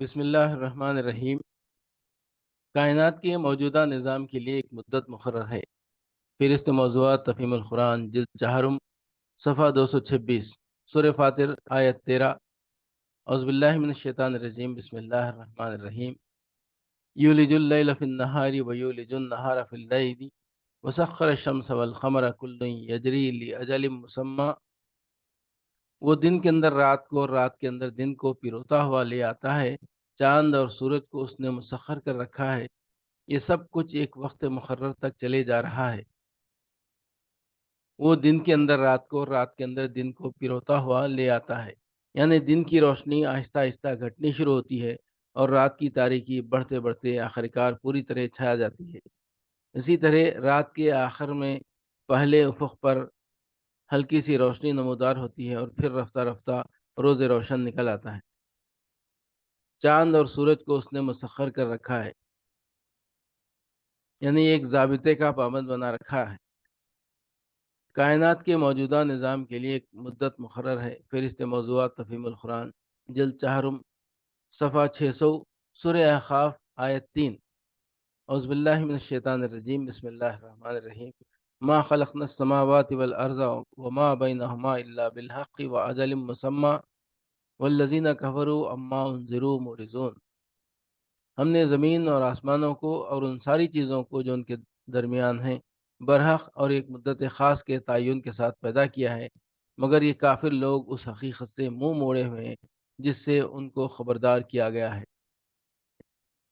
بسم اللہ الرحمن الرحیم۔ کائنات کے موجودہ نظام کے لیے ایک مدت مقرر ہے۔ پھر اس موضوعات، تفہیم القرآن، جلد چہارم، صفحہ دو سو چھبیس سور فاتر، آیت تیرہ۔ عزب اللہ من الشیطان الرجیم، بسم اللہ الرحمن الرحیم۔ یولج اللیل فی النہار و یولج النہار فی اللیل۔ وسخر الشمس والقمر کل یجری لاجل مسمى وہ دن کے اندر رات کو اور رات کے اندر دن کو پیروتا ہوا لے آتا ہے۔ چاند اور سورج کو اس نے مسخر کر رکھا ہے۔ یہ سب کچھ ایک وقت مقرر تک چلے جا رہا ہے۔ وہ دن کے اندر رات کو اور رات کے اندر دن کو پیروتا ہوا لے آتا ہے۔ یعنی دن کی روشنی آہستہ آہستہ گھٹنی شروع ہوتی ہے اور رات کی تاریخی بڑھتے بڑھتے آخرکار پوری طرح چھایا جاتی ہے۔ اسی طرح رات کے آخر میں پہلے افق پر ہلکی سی روشنی نمودار ہوتی ہے اور پھر رفتہ رفتہ روز روشن نکل آتا ہے۔ چاند اور سورج کو اس نے مسخر کر رکھا ہے۔ یعنی ایک ضابطے کا پابند بنا رکھا ہے۔ کائنات کے موجودہ نظام کے لیے ایک مدت مقرر ہے۔ فہرست موضوعات تفہیم القرآن، جلد چہرم صفحہ چھ سو سر احقاف، آیت تین۔ عزب اللہ من الشیطان الرجیم، بسم اللہ الرحمن الرحیم۔ ما خلقنا السماوات والارض وما بينهما الا بالحق واجل مسمى. والذین كفروا اما انذروا مورزون. ہم نے زمین اور آسمانوں کو اور ان ساری چیزوں کو جو ان کے درمیان ہیں، برحق اور ایک مدت خاص کے تعین کے ساتھ پیدا کیا ہے، مگر یہ کافر لوگ اس حقیقت سے منہ مو موڑے ہوئے ہیں، جس سے ان کو خبردار کیا گیا ہے۔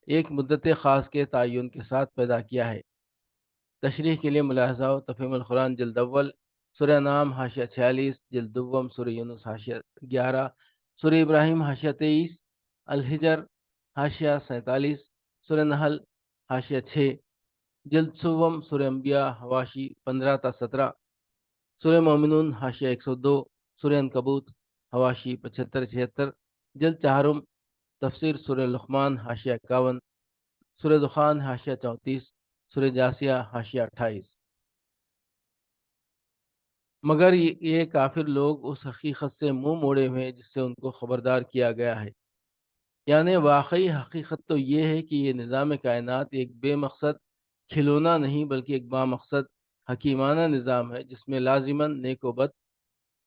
ایک مدت خاص کے تعین کے ساتھ پیدا کیا ہے۔ تشریح کے لیے ملاحظہ و تفہیم القرآن جلد اول، سورہ نام حاشیہ چھیالیس، جلد دوم، سورہ یونس، حاشیہ گیارہ، سورہ ابراہیم، حاشیہ تیئیس، الحجر، حاشیہ سینتالیس، سورہ نحل، حاشیہ چھ، جلد سوم، سورہ انبیاء، حواشی پندرہ تا سترہ، سورہ مومنون، حاشیہ ایک سو دو، سورہ انکبوت حواشی پچہتر، چھہتر، جلد چہارم، تفسیر سورہ لقمان، حاشیہ اکاون، سورہ دخان، حاشیہ چونتیس سورہ جاسیہ حاشیہ اٹھائیس۔ مگر یہ کافر لوگ اس حقیقت سے منہ موڑے ہوئے جس سے ان کو خبردار کیا گیا ہے۔ یعنی واقعی حقیقت تو یہ ہے کہ یہ نظام کائنات ایک بے مقصد کھلونا نہیں بلکہ ایک با مقصد حکیمانہ نظام ہے، جس میں لازماً نیک و بد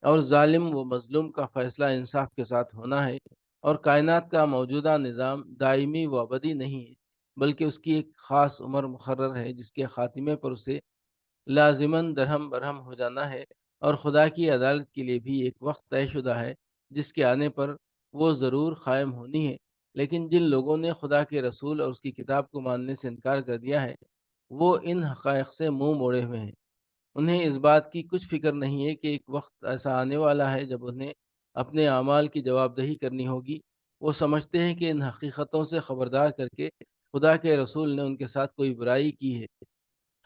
اور ظالم و مظلوم کا فیصلہ انصاف کے ساتھ ہونا ہے اور کائنات کا موجودہ نظام دائمی و ابدی نہیں ہے۔ بلکہ اس کی ایک خاص عمر مقرر ہے جس کے خاتمے پر اسے لازماً درہم برہم ہو جانا ہے اور خدا کی عدالت کے لیے بھی ایک وقت طے شدہ ہے جس کے آنے پر وہ ضرور قائم ہونی ہے۔ لیکن جن لوگوں نے خدا کے رسول اور اس کی کتاب کو ماننے سے انکار کر دیا ہے، وہ ان حقائق سے منہ مو موڑے ہوئے ہیں۔ انہیں اس بات کی کچھ فکر نہیں ہے کہ ایک وقت ایسا آنے والا ہے جب انہیں اپنے اعمال کی جواب دہی کرنی ہوگی۔ وہ سمجھتے ہیں کہ ان حقیقتوں سے خبردار کر کے خدا کے رسول نے ان کے ساتھ کوئی برائی کی ہے۔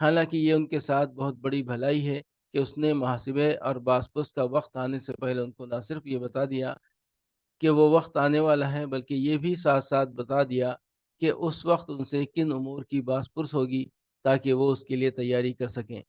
حالانکہ یہ ان کے ساتھ بہت بڑی بھلائی ہے کہ اس نے محاسبے اور باسپس کا وقت آنے سے پہلے ان کو نہ صرف یہ بتا دیا کہ وہ وقت آنے والا ہے، بلکہ یہ بھی ساتھ ساتھ بتا دیا کہ اس وقت ان سے کن امور کی باسپرس ہوگی تاکہ وہ اس کے لیے تیاری کر سکیں۔